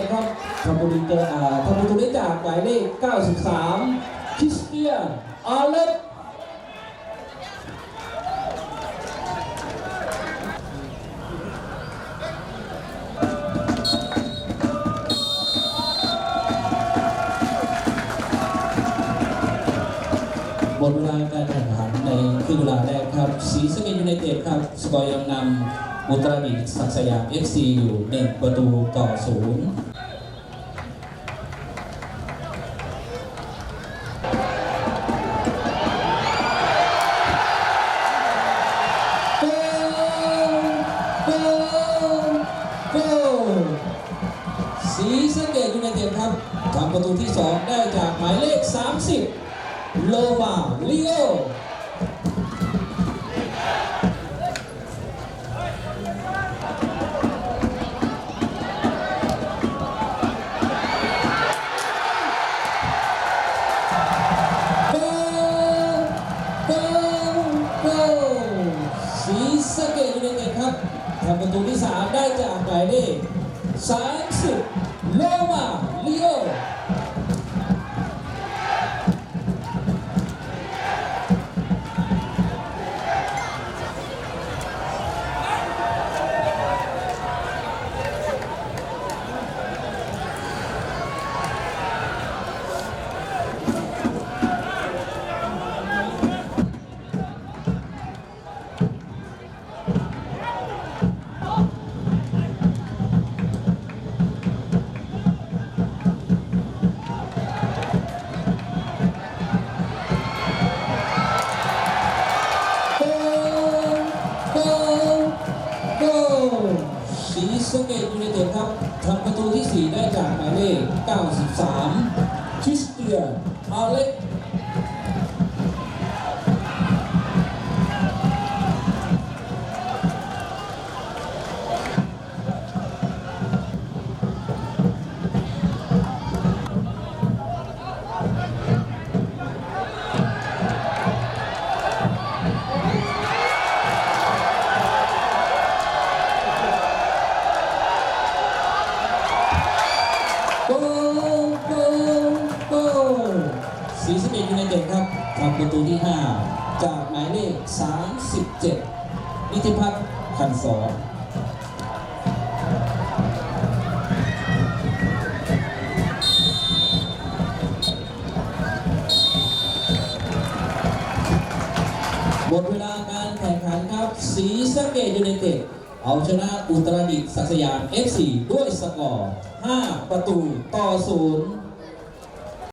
องครับทำประตูได้ทำประตูได้จากหมายเลข 93คิสเตียอาเล็กหมดเวลาการแข่งขันในครึ่งเวลาแรกครับสีสกินยูไนเต็ดครับ สกอร์ยังนำอุตรดิตถ์ศักสยามเอฟซีอยู่งประตูต่อศูนย์ สีสะเกตยูไนเต็ดครับทำประตูที่ 2 ได้จากหมายเลข 30 โลมาลิโอโกโกโกสีสเกตยูไนเต็ดครับทำประตูที่ 3 ได้จากหมายเลข30 โล สเกตยูไนเต็ดครับทำประตูที่ 4 ได้จากหมายเลข 93 คริสเตียนอาเล็ก ยูไนเต็ดครับทำประตูที่ 5 จากหมายเลข 37 นิติพัฒน์ขันสอนหมดเวลาการแข่งขันครับ สีสะเกตยูไนเต็ดเอาชนะอุตรดิตถ์ศักสยาม FC ด้วยสกอร์ 5 ประตูต่อศูนย์